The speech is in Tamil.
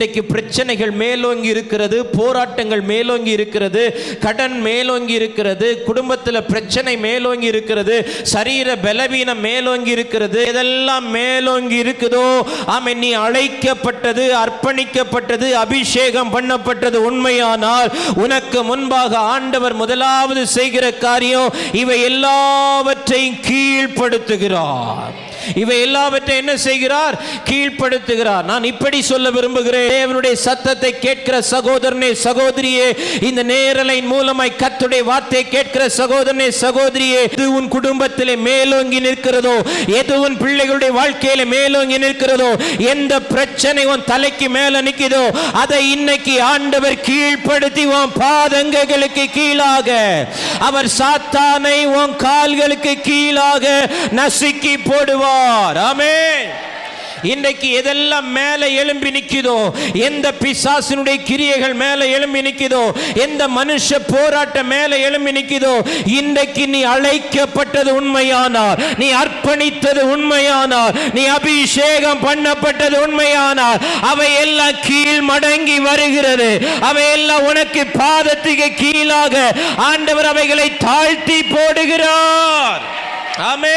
இன்றைக்கு பிரச்சனைகள் மேலோங்கி இருக்கிறது போராட்டங்கள் மேலோங்கி இருக்கிறது கடன் மேலோங்கி இருக்கிறது குடும்பத்தில் பிரச்சனை மேலோங்கி இருக்கிறது சரீர பலவீனம் மேலோங்கி இருக்கிறது இதெல்லாம் மேலோங்கி இருக்குதோ ஆமை நீ அழைக்கப்பட்டது அர்ப்பணிக்கப்பட்டது அபிஷேகம் பண்ணப்பட்டது உண்மையானால் உனக்கு முன்பாக ஆண்டவர் முதலாவது செய்கிற காரியம் இவை எல்லாவற்றையும் கீழ்ப்படுத்துகிறார். இவை எல்லாவற்றை என்ன செய்கிறார்? கீழ்ப்படுத்துகிறார். நான் இப்படி சொல்ல விரும்புகிறேன். தேவனுடைய சத்தத்தை கேட்கிற சகோதரனே சகோதரியே இந்த நேரலை மூலமாய் கத்துடைய வார்த்தை கேட்கிற சகோதரனே சகோதரியே எது உன் குடும்பத்திலே மேலோங்கி நிற்கிறதோ எது உன் பிள்ளைகளுடைய வாழ்க்கையில மேலோங்கி நிற்கிறதோ எந்த பிரச்சனை உன் தலைக்கு மேல நிற்கிறதோ அதை இன்னைக்கு ஆண்டவர் கீழ்ப்படுத்தி உன் பாதங்களுக்கு கீழாக அவர் சாத்தானை உன் கால்களுக்கு கீழாக நசுக்கி போடுவார். செய்வார் ஆமே இன்றைக்கு எதெல்லாம் மேலே எழும்பி நிற்குதோ எந்த பிசாசினுடைய கிரியைகள் மேலே எழும்பி நிற்குதோ எந்த மனுஷ போராட்டம் மேலே எழும்பி நிற்குதோ இன்றைக்கு நீ அழைக்கப்பட்டது உண்மையானார் நீ அர்ப்பணித்தது உண்மையானார் நீ அபிஷேகம் பண்ணப்பட்டது உண்மையானார் அவை எல்லாம் கீழ் மடங்கி வருகிறது. அவை எல்லாம் உனக்கு பாதத்துக்கு கீழாக ஆண்டவர் அவைகளை தாழ்த்தி போடுகிறார். ஆமே